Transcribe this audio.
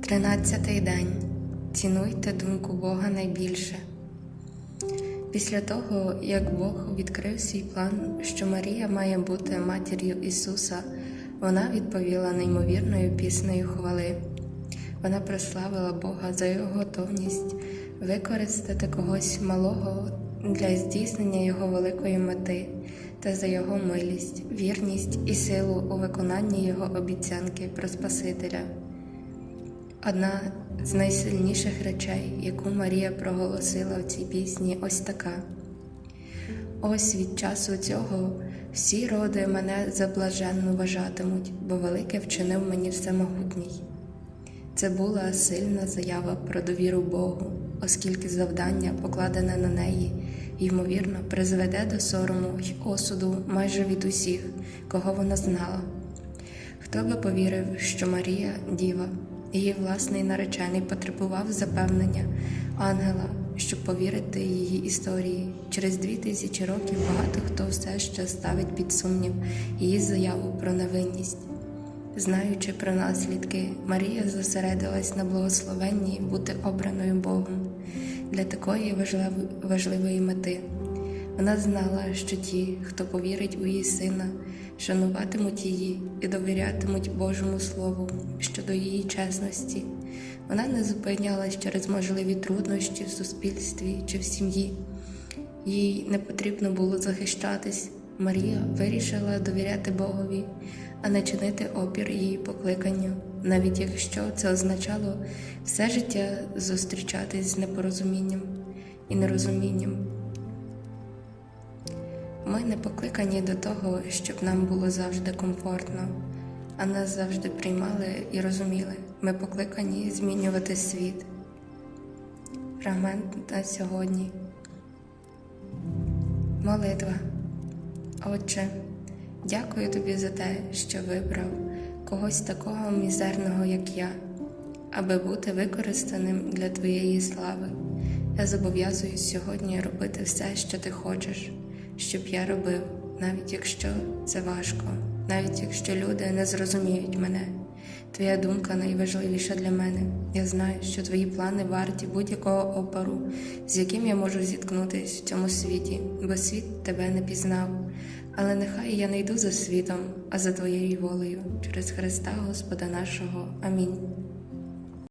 Тринадцятий день. Цінуйте думку Бога найбільше. Після того, як Бог відкрив свій план, що Марія має бути матір'ю Ісуса, вона відповіла неймовірною піснею хвали. Вона прославила Бога за його готовність використати когось малого для здійснення його великої мети та за його милість, вірність і силу у виконанні його обіцянки про Спасителя. Одна з найсильніших речей, яку Марія проголосила в цій пісні, ось така. Ось від часу цього всі роди мене за блаженну вважатимуть, бо велике вчинив мені всемогутній. Це була сильна заява про довіру Богу, оскільки завдання, покладене на неї, ймовірно, призведе до сорому й осуду майже від усіх, кого вона знала. Хто би повірив, що Марія діва, її власний наречений потребував запевнення ангела, щоб повірити її історії. Через дві тисячі років багато хто все ще ставить під сумнів її заяву про невинність. Знаючи про наслідки, Марія зосередилась на благословенні бути обраною Богом для такої важливої, мети. Вона знала, що ті, хто повірить у її сина, шануватимуть її і довірятимуть Божому Слову щодо її чесності. Вона не зупинялась через можливі труднощі в суспільстві чи в сім'ї. Їй не потрібно було захищатись. Марія вирішила довіряти Богові, а не чинити опір її покликанню, навіть якщо це означало все життя зустрічатись з непорозумінням і нерозумінням. Ми не покликані до того, щоб нам було завжди комфортно, а нас завжди приймали і розуміли. Ми покликані змінювати світ. Фрагмент на сьогодні. Молитва. Отче, дякую тобі за те, що вибрав когось такого мізерного, як я, аби бути використаним для твоєї слави. Я зобов'язуюсь сьогодні робити все, що ти хочеш, щоб я робив, навіть якщо це важко, навіть якщо люди не зрозуміють мене. Твоя думка найважливіша для мене. Я знаю, що твої плани варті будь-якого опору, з яким я можу зіткнутися в цьому світі, бо світ тебе не пізнав. Але нехай я не йду за світом, а за твоєю волею через Христа Господа нашого. Амінь.